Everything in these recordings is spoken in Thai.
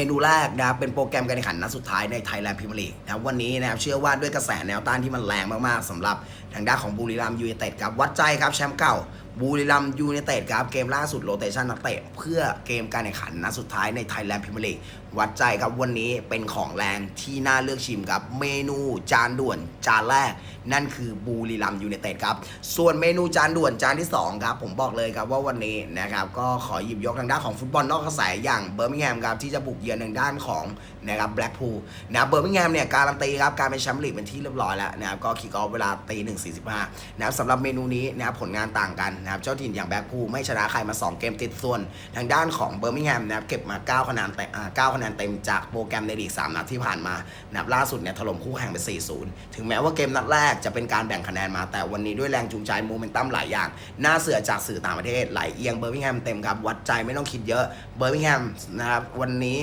เมนูแรกนะครับเป็นโปรแกรมการแข่งขันนัดสุดท้ายในไทยแลนด์พรีเมียร์ลีกนะครับวันนี้นะครับเชื่อว่าด้วยกระแสแนวต้านที่มันแรงมากๆสำหรับทางด้านของบุรีรัมย์ยูไนเต็ดครับวัดใจครับแชมป์เก่าบุรีรัมย์ยูไนเต็ดครับเกมล่าสุดโรเตชันนักเตะเพื่อเกมการแข่งขันนัดสุดท้ายในไทยแลนด์พรีเมียร์ลีกวัดใจครับวันนี้เป็นของแรงที่น่าเลือกชิมครับ เมนูจานด่วนจานแรก นั่นคือบุรีรัมย์ยูไนเต็ดครับ ส่วนเมนูจานด่วนจานที่สองครับผมบอกเลยครับว่าวันนี้นะครับก็ขอหยิบยกทางด้านของฟุตบอลนอกกระแสอย่างเบอร์มิงแฮมครับที่จะบุกเยือนทางด้านของนะครับแบล็กพูลนะเบอร์มิงแฮมเนี่ยการันตีครับการเป็นแชมป์ลีกเป็นที่เรียบร้อยแล้วนะครับก็คิกออฟเวลาตีหนึ่งสี่สิบห้านะครับสำหรับเมนูนี้นะครับผลงานต่างกันนะครับเจ้าถิ่นอย่างแบล็กพูไม่ชนะใครมา 2 เกมติดส่วน ทางด้านของเบอร์มิงแฮมนะครับเก็บมา 9 คะแนนแต่อ่า9คะแนนเต็มจากโปรแกรมในลีก 3 นัดที่ผ่านมานะครับล่าสุดเนี่ยถล่มคู่แข่งไป 4-0 ถึงแม้ว่าเกมนัดแรกจะเป็นการแบ่งคะแนนมาแต่วันนี้ด้วยแรงจูงใจโมเมนตัมหลายอย่าง น่าเสือจากสื่อต่างประเทศไหลเอียงเบอร์มิงแฮมเต็มครับวัดใจไม่ต้องคิดเยอะเบอร์มิงแฮมนะครับวันนี้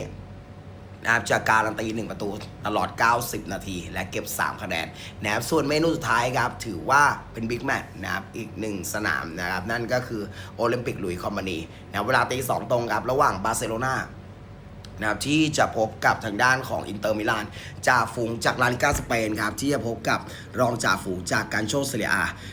นะครับจะการันตี1ประตูตลอด 90 นาที และเก็บ 3 คะแนนนะครับส่วนเมนูสุดท้ายครับ ถือว่าเป็นบิ๊กแมตช์นะครับอีกหนึ่งสนามนะครับ นั่นก็คือโอลิมปิกลุยคอมมานีนะครับเวลาตี 2 ตรงครับ ระหว่างบาร์เซโลนานะครับที่จะพบกับทางด้านของอินเตอร์มิลานจ่าฝูงจากลาลิกาสเปนครับที่จะพบกับรองจ่าฝูงจากการโชเซเรีย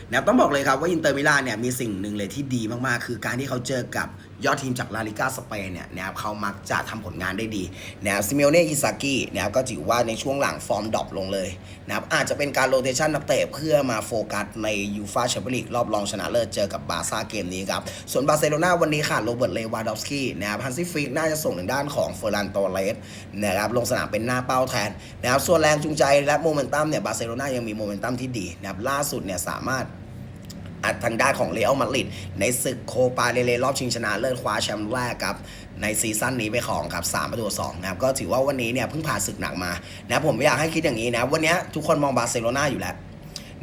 นะครับต้องบอกเลยครับว่าอินเตอร์มิลานเนี่ยมีสิ่งหนึ่งเลยที่ดีมากๆ คือการที่เขาเจอกับยอดทีมจากลาลิกาสเปนเนี่ยนะครับเขามักจะทำผลงานได้ดีนะครับซิเมโอเน่อิซากินะครับก็ถือว่าในช่วงหลังฟอร์มดรอปลงเลยนะครับอาจจะเป็นการโรเตชันนักเตะเพื่อมาโฟกัสในยูฟาแชมเปี้ยนลีกรอบรองชนะเลิศเจอกับบาร์ซ่าเกมนี้ครับ ส่วนบาร์เซโลนาวันนี้ขาดโรเบิร์ตเลวาดอฟสกี้นะครับฮันซี่ฟรีกน่าจะส่งทางด้านของเฟอร์นันโตเลสนะครับลงสนามเป็นหน้าเป้าแทนนะครับส่วนแรงจูงใจและโมเมนตัมเนี่ยบาร์เซโลนายังมีโมเมนตัมที่ดีนะครับล่าสุดเนี่ยสามารถ ทางด้านของเรอัลมาดริดในศึกโคปาเดเลรอบชิงชนะเลิศคว้าแชมป์แรกครับในซีซั่นนี้ไปของครับ3ประตู2นะครับก็ถือว่าวันนี้เนี่ยเพิ่งผ่านศึกหนักมานะผมอยากให้คิดอย่างนี้นะวันนี้ทุกคนมองบาร์เซโลนาอยู่แล้ว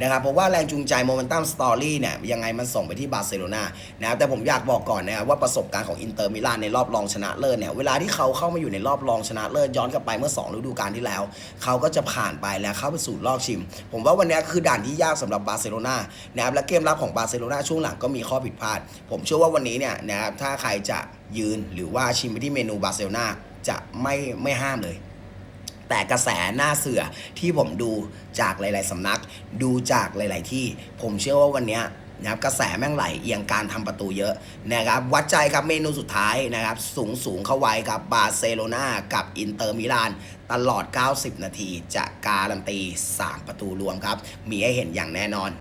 นะครับเพราะว่าแรงจูงใจโมเมนตัมสตอรี่เนี่ยยังไงมันส่งไปที่บาร์เซโลนานะครับแต่ผมอยากบอกก่อนนะครับว่าประสบการณ์ของอินเตอร์มิลานในรอบรองชนะเลิศเนี่ยเวลาที่เขาเข้ามาอยู่ในรอบรองชนะเลิศย้อนกลับไปเมื่อ2ฤดูกาลที่แล้ว เขาก็จะผ่านไปแล้วเข้าไปสู่รอบชิม ผมว่าวันนี้คือด่านที่ยากสำหรับบาร์เซโลนานะครับและเกมรับของบาร์เซโลนาช่วงหลังก็มีข้อผิดพลาด ผมเชื่อว่าวันนี้เนี่ยนะครับถ้าใครจะยืนหรือว่าชิมไปที่เมนูบาร์เซโลนาจะไม่ไม่ห้ามเลย แต่กระแสหน้าเสือที่ผมดูจากหลาย ๆสำนัก ดูจากหลาย ๆ ที่ ผมเชื่อว่าวันนี้นะครับกระแสแม่งไหลเอียงการทำประตูเยอะนะครับวัดใจครับเมนูสุดท้ายนะครับสูงสูงเข้าไว้กับบาร์เซโลนากับอินเตอร์มิลานตลอด 90 นาทีจะการันตี 3 ประตูรวมครับ มีให้เห็นอย่างแน่นอน